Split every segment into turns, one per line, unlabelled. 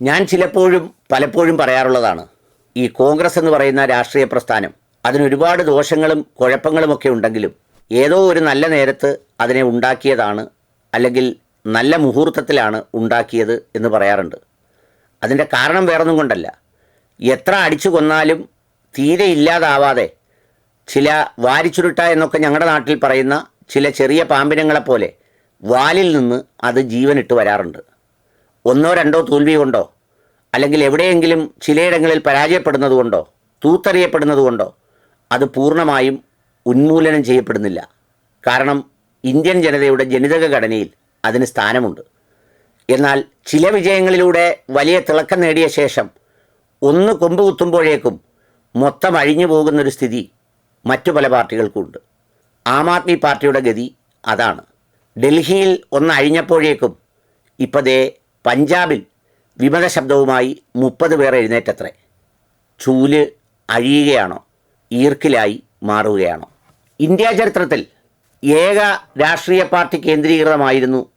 ഞാൻ ചിലപ്പോഴും പലപ്പോഴും പറയാറുള്ളതാണ് ഈ കോൺഗ്രസ് എന്ന് പറയുന്ന രാഷ്ട്രീയ പ്രസ്ഥാനം അതിനൊരുപാട് ദോഷങ്ങളും കുഴപ്പങ്ങളുമൊക്കെ ഉണ്ടെങ്കിലും ഏതോ ഒരു നല്ല നേരത്ത് അതിനെ ഉണ്ടാക്കിയതാണ് അല്ലെങ്കിൽ നല്ല മുഹൂർത്തത്തിലാണ് ഉണ്ടാക്കിയത് എന്ന് പറയാറുണ്ട്. അതിന്റെ കാരണം വേറൊന്നും കൊണ്ടല്ല. എത്ര അടിച്ചു കൊന്നാലും തീരെ ഇല്ലാതാവാതെ ചില വാരിച്ചുരുട്ട എന്നൊക്കെ ഞങ്ങളുടെ നാട്ടിൽ പറയുന്ന ചില ചെറിയ പാമ്പിനങ്ങളെപ്പോലെ വാലിൽ നിന്ന് അത് ജീവനിട്ട് വരാറുണ്ട്. ഒന്നോ രണ്ടോ തോൽവി കൊണ്ടോ അല്ലെങ്കിൽ എവിടെയെങ്കിലും ചിലയിടങ്ങളിൽ പരാജയപ്പെടുന്നതുകൊണ്ടോ? തൂത്തറിയപ്പെടുന്നതുകൊണ്ടോ? തൂത്തെറിയപ്പെടുന്നത് കൊണ്ടോ അത് പൂർണമായും ഉന്മൂലനം ചെയ്യപ്പെടുന്നില്ല. കാരണം ഇന്ത്യൻ ജനതയുടെ ജനിതക ഘടനയിൽ അതിന് സ്ഥാനമുണ്ട്. എന്നാൽ ചില വിജയങ്ങളിലൂടെ വലിയ തിളക്കം നേടിയ ശേഷം ഒന്ന് കൊമ്പ് കുത്തുമ്പോഴേക്കും മൊത്തം അഴിഞ്ഞു പോകുന്നൊരു സ്ഥിതി മറ്റു പല പാർട്ടികൾക്കുണ്ട്. ആം ആദ്മി പാർട്ടിയുടെ ഗതി അതാണ്. ഡൽഹിയിൽ ഒന്ന് അഴിഞ്ഞപ്പോഴേക്കും ഇപ്പോൾ ദേ പഞ്ചാബിൽ വിമത ശബ്ദവുമായി മുപ്പത് പേർ എഴുന്നേറ്റത്രേ. ചൂൽ അഴിയുകയാണോ? ഈർക്കിലായി മാറുകയാണോ? ഇന്ത്യ ചരിത്രത്തിൽ ഏക രാഷ്ട്രീയ പാർട്ടി കേന്ദ്രീകൃതമായിരുന്നു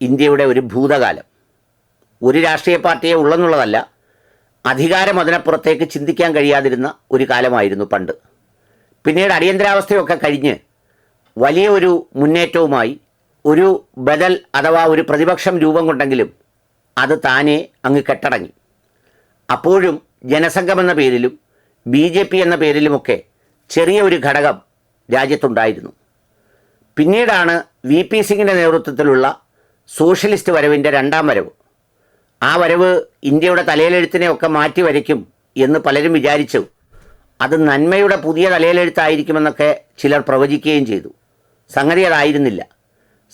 ഇന്ത്യയുടെ ഒരു ഭൂതകാലം. ഒരു രാഷ്ട്രീയ പാർട്ടിയെ ഉള്ളെന്നുള്ളതല്ല അധികാരം അതിനപ്പുറത്തേക്ക് ചിന്തിക്കാൻ കഴിയാതിരുന്ന ഒരു കാലമായിരുന്നു പണ്ട്. പിന്നീട് അടിയന്തരാവസ്ഥയൊക്കെ കഴിഞ്ഞ് വലിയ ഒരു മുന്നേറ്റവുമായി ഒരു ബദൽ അഥവാ ഒരു പ്രതിപക്ഷം രൂപം കൊണ്ടെങ്കിലും അത് താനെ അങ്ങ് കെട്ടടങ്ങി. അപ്പോഴും ജനസംഘം എന്ന പേരിലും ബി ജെ പി എന്ന പേരിലുമൊക്കെ ചെറിയ ഒരു ഘടകം രാജ്യത്തുണ്ടായിരുന്നു. പിന്നീടാണ് വി പി സിംഗിന്റെ നേതൃത്വത്തിലുള്ള സോഷ്യലിസ്റ്റ് വരവിന്റെ രണ്ടാം വരവ്. ആ വരവ് ഇന്ത്യയുടെ തലയിലെഴുത്തിനെയൊക്കെ മാറ്റി വരയ്ക്കും എന്ന് പലരും വിചാരിച്ചു. അത് നന്മയുടെ പുതിയ തലയിലെഴുത്തായിരിക്കുമെന്നൊക്കെ ചിലർ പ്രവചിക്കുകയും ചെയ്തു. സംഗതി അതായിരുന്നില്ല.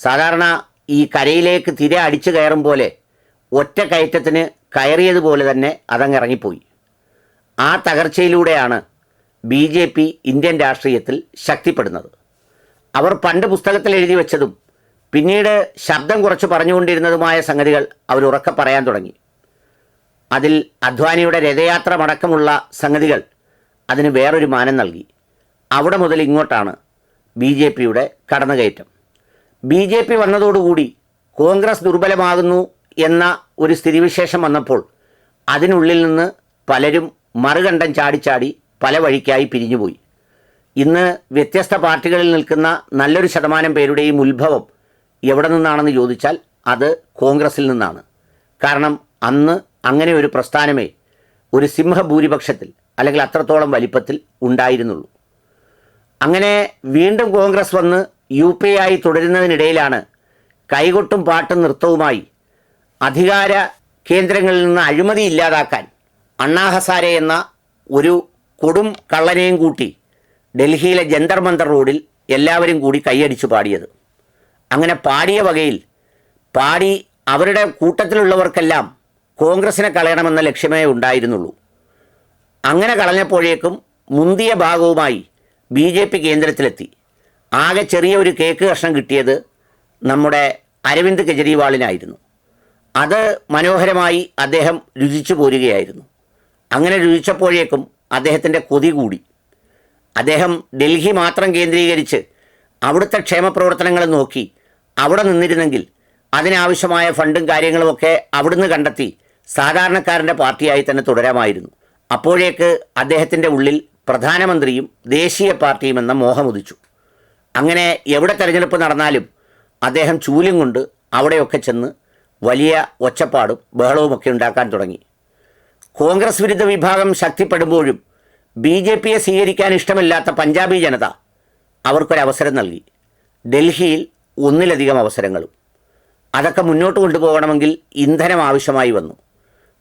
സാധാരണ ഈ കരയിലേക്ക് തിര അടിച്ചു കയറും പോലെ ഒറ്റ കയറ്റത്തിന് കയറിയതുപോലെ തന്നെ അതങ്ങ് ഇറങ്ങിപ്പോയി ആ തകർച്ചയിലൂടെയാണ് ബി ജെ പി ഇന്ത്യൻ രാഷ്ട്രീയത്തിൽ ശക്തിപ്പെടുന്നത്. അവർ പണ്ട് പുസ്തകത്തിൽ എഴുതി വെച്ചതും പിന്നീട് ശബ്ദം കുറച്ച് പറഞ്ഞുകൊണ്ടിരുന്നതുമായ സംഗതികൾ അവർ ഉറക്കെ പറയാൻ തുടങ്ങി. അതിൽ അദ്വാനിയുടെ രഥയാത്ര മടക്കമുള്ള സംഗതികൾ അതിന് വേറൊരു മാനം നൽകി. അവിടെ മുതൽ ഇങ്ങോട്ടാണ് ബി ജെ പിയുടെ കടന്നുകയറ്റം. ബി ജെ പി വന്നതോടുകൂടി കോൺഗ്രസ് ദുർബലമാകുന്നു എന്ന ഒരു സ്ഥിതിവിശേഷം വന്നപ്പോൾ അതിനുള്ളിൽ നിന്ന് പലരും മറുകണ്ഠം ചാടിച്ചാടി പല വഴിക്കായി പിരിഞ്ഞുപോയി. ഇന്ന് വ്യത്യസ്ത പാർട്ടികളിൽ നിൽക്കുന്ന നല്ലൊരു ശതമാനം പേരുടെയും ഉത്ഭവം എവിടെ നിന്നാണെന്ന് ചോദിച്ചാൽ അത് കോൺഗ്രസിൽ നിന്നാണ്. കാരണം അന്ന് അങ്ങനെ ഒരു പ്രസ്ഥാനമേ ഒരു സിംഹഭൂരിപക്ഷത്തിൽ അല്ലെങ്കിൽ അത്രത്തോളം വലിപ്പത്തിൽ ഉണ്ടായിരുന്നുള്ളൂ. അങ്ങനെ വീണ്ടും കോൺഗ്രസ് വന്ന് യു പി ആയി തുടരുന്നതിനിടയിലാണ് കൈകൊട്ടും പാട്ടും നൃത്തവുമായി അധികാര കേന്ദ്രങ്ങളിൽ നിന്ന് അഴിമതി ഇല്ലാതാക്കാൻ അണ്ണാ ഹസാരെ എന്ന ഒരു കൊടും കള്ളനെയും കൂട്ടി ഡൽഹിയിലെ ജന്തർ മന്തർ റോഡിൽ എല്ലാവരും കൂടി കൈയടിച്ചു പാടിയത്. അങ്ങനെ പാടിയ വകയിൽ പാടി അവരുടെ കൂട്ടത്തിലുള്ളവർക്കെല്ലാം കോൺഗ്രസിനെ കളയണമെന്ന ലക്ഷ്യമേ ഉണ്ടായിരുന്നുള്ളൂ. അങ്ങനെ കളഞ്ഞപ്പോഴേക്കും മുന്തിയ ഭാഗവുമായി ബി ജെ പി കേന്ദ്രത്തിലെത്തി. ആകെ ചെറിയ ഒരു കേക്ക് കഷ്ണം കിട്ടിയത് നമ്മുടെ അരവിന്ദ് കെജ്രിവാളിനായിരുന്നു. അത് മനോഹരമായി അദ്ദേഹം രുചിച്ചു പോരുകയായിരുന്നു. അങ്ങനെ രുചിച്ചപ്പോഴേക്കും അദ്ദേഹത്തിന്റെ കൊതി കൂടി. അദ്ദേഹം ഡൽഹി മാത്രം കേന്ദ്രീകരിച്ച് അവിടുത്തെ ക്ഷേമപ്രവർത്തനങ്ങൾ നോക്കി അവിടെ നിന്നിരുന്നെങ്കിൽ അതിനാവശ്യമായ ഫണ്ടും കാര്യങ്ങളുമൊക്കെ അവിടുന്ന് കണ്ടെത്തി സാധാരണക്കാരന്റെ പാർട്ടിയായി തന്നെ തുടരാമായിരുന്നു. അപ്പോഴേക്ക് അദ്ദേഹത്തിന്റെ ഉള്ളിൽ പ്രധാനമന്ത്രിയും ദേശീയ പാർട്ടിയും എന്ന മോഹമുദിച്ചു അങ്ങനെ എവിടെ തെരഞ്ഞെടുപ്പ് നടന്നാലും അദ്ദേഹം ചൂലും കൊണ്ട് അവിടെയൊക്കെ ചെന്ന് വലിയ ഒച്ചപ്പാടും ബഹളവുമൊക്കെ ഉണ്ടാക്കാൻ തുടങ്ങി. കോൺഗ്രസ് വിരുദ്ധ വിഭാഗം ശക്തിപ്പെടുമ്പോഴും ബി ജെ പിയെ സ്വീകരിക്കാൻ ഇഷ്ടമില്ലാത്ത പഞ്ചാബി ജനത അവർക്കൊരവസരം നൽകി. ഡൽഹിയിൽ ഒന്നിലധികം അവസരങ്ങളും. അതൊക്കെ മുന്നോട്ട് കൊണ്ടുപോകണമെങ്കിൽ ഇന്ധനം ആവശ്യമായി വന്നു.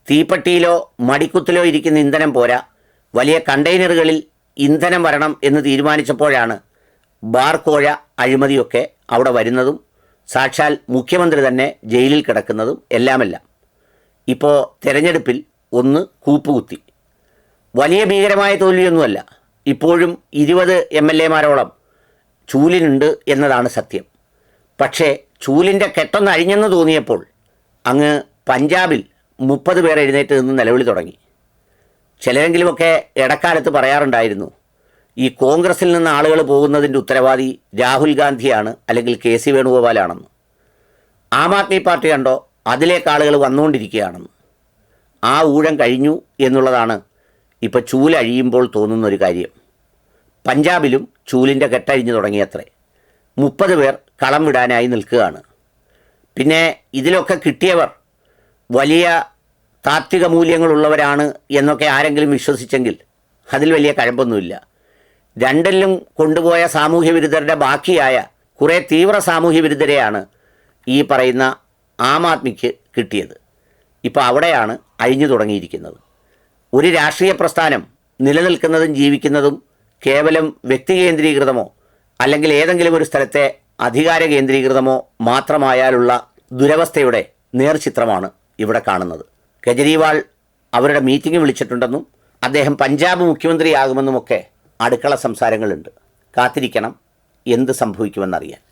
തീപ്പെട്ടിയിലോ മടിക്കുത്തിലോ ഇരിക്കുന്ന ഇന്ധനം പോരാ. വലിയ കണ്ടെയ്നറുകളിൽ ഇന്ധനം വരണം എന്ന് തീരുമാനിച്ചപ്പോഴാണ് ബാർക്കോഴ അഴിമതിയൊക്കെ അവിടെ വരുന്നതും സാക്ഷാൽ മുഖ്യമന്ത്രി തന്നെ ജയിലിൽ കിടക്കുന്നതും എല്ലാമെല്ലാം. ഇപ്പോൾ തെരഞ്ഞെടുപ്പിൽ ഒന്ന് കൂപ്പുകുത്തി. വലിയ ഭീകരമായ തോൽവിയൊന്നുമല്ല. ഇപ്പോഴും ഇരുപത് എം എൽ എമാരോളം ചൂലിനുണ്ട് എന്നതാണ് സത്യം. പക്ഷേ ചൂലിന്റെ കെട്ടൊന്ന് അഴിഞ്ഞെന്ന് തോന്നിയപ്പോൾ അങ്ങ് പഞ്ചാബിൽ മുപ്പത് പേർ എഴുന്നേറ്റ് നിന്ന് നിലവിളി തുടങ്ങി. ചിലരെങ്കിലുമൊക്കെ ഇടക്കാലത്ത് പറയാറുണ്ടായിരുന്നു ഈ കോൺഗ്രസിൽ നിന്ന് ആളുകൾ പോകുന്നതിന്റെ ഉത്തരവാദി രാഹുൽ ഗാന്ധിയാണ് അല്ലെങ്കിൽ കെ സി വേണുഗോപാലാണെന്ന്. ആം ആദ്മി പാർട്ടി കണ്ടോ? അതിലേക്ക് ആളുകൾ വന്നുകൊണ്ടിരിക്കുകയാണെന്ന്. ആ ഊഴം കഴിഞ്ഞു എന്നുള്ളതാണ് ഇപ്പോൾ ചൂലഴിയുമ്പോൾ തോന്നുന്നൊരു കാര്യം. പഞ്ചാബിലും ചൂലിന്റെ കെട്ടഴിഞ്ഞു തുടങ്ങിയത്രേ. മുപ്പത് പേർ കളം വിടാനായി നിൽക്കുകയാണ്. പിന്നെ ഇതിലൊക്കെ കിട്ടിയവർ വലിയ താത്വിക മൂല്യങ്ങളുള്ളവരാണ് എന്നൊക്കെ ആരെങ്കിലും വിശ്വസിച്ചെങ്കിൽ അതിൽ വലിയ കഴമ്പൊന്നുമില്ല. രണ്ടിലും കൊണ്ടുപോയ സാമൂഹ്യ വിരുദ്ധരുടെ ബാക്കിയായ കുറേ തീവ്ര സാമൂഹ്യ വിരുദ്ധരെയാണ് ഈ പറയുന്ന ആം ആദ്മിക്ക് കിട്ടിയത്. ഇപ്പോൾ അവിടെയാണ് അഴിഞ്ഞു തുടങ്ങിയിരിക്കുന്നത്. ഒരു രാഷ്ട്രീയ പ്രസ്ഥാനം നിലനിൽക്കുന്നതും ജീവിക്കുന്നതും കേവലം വ്യക്തി കേന്ദ്രീകൃതമോ അല്ലെങ്കിൽ ഏതെങ്കിലും ഒരു സ്ഥലത്തെ അധികാര കേന്ദ്രീകൃതമോ മാത്രമായാലുള്ള ദുരവസ്ഥയുടെ നേർചിത്രമാണ് ഇവിടെ കാണുന്നത്. കെജ്രിവാൾ അവരുടെ മീറ്റിംഗ് വിളിച്ചിട്ടുണ്ടെന്നും അദ്ദേഹം പഞ്ചാബ് മുഖ്യമന്ത്രിയാകുമെന്നുമൊക്കെ അടുക്കള സംസാരങ്ങളുണ്ട്. കാത്തിരിക്കണം. എന്ത് സംഭവിക്കുമെന്നറിയാൻ.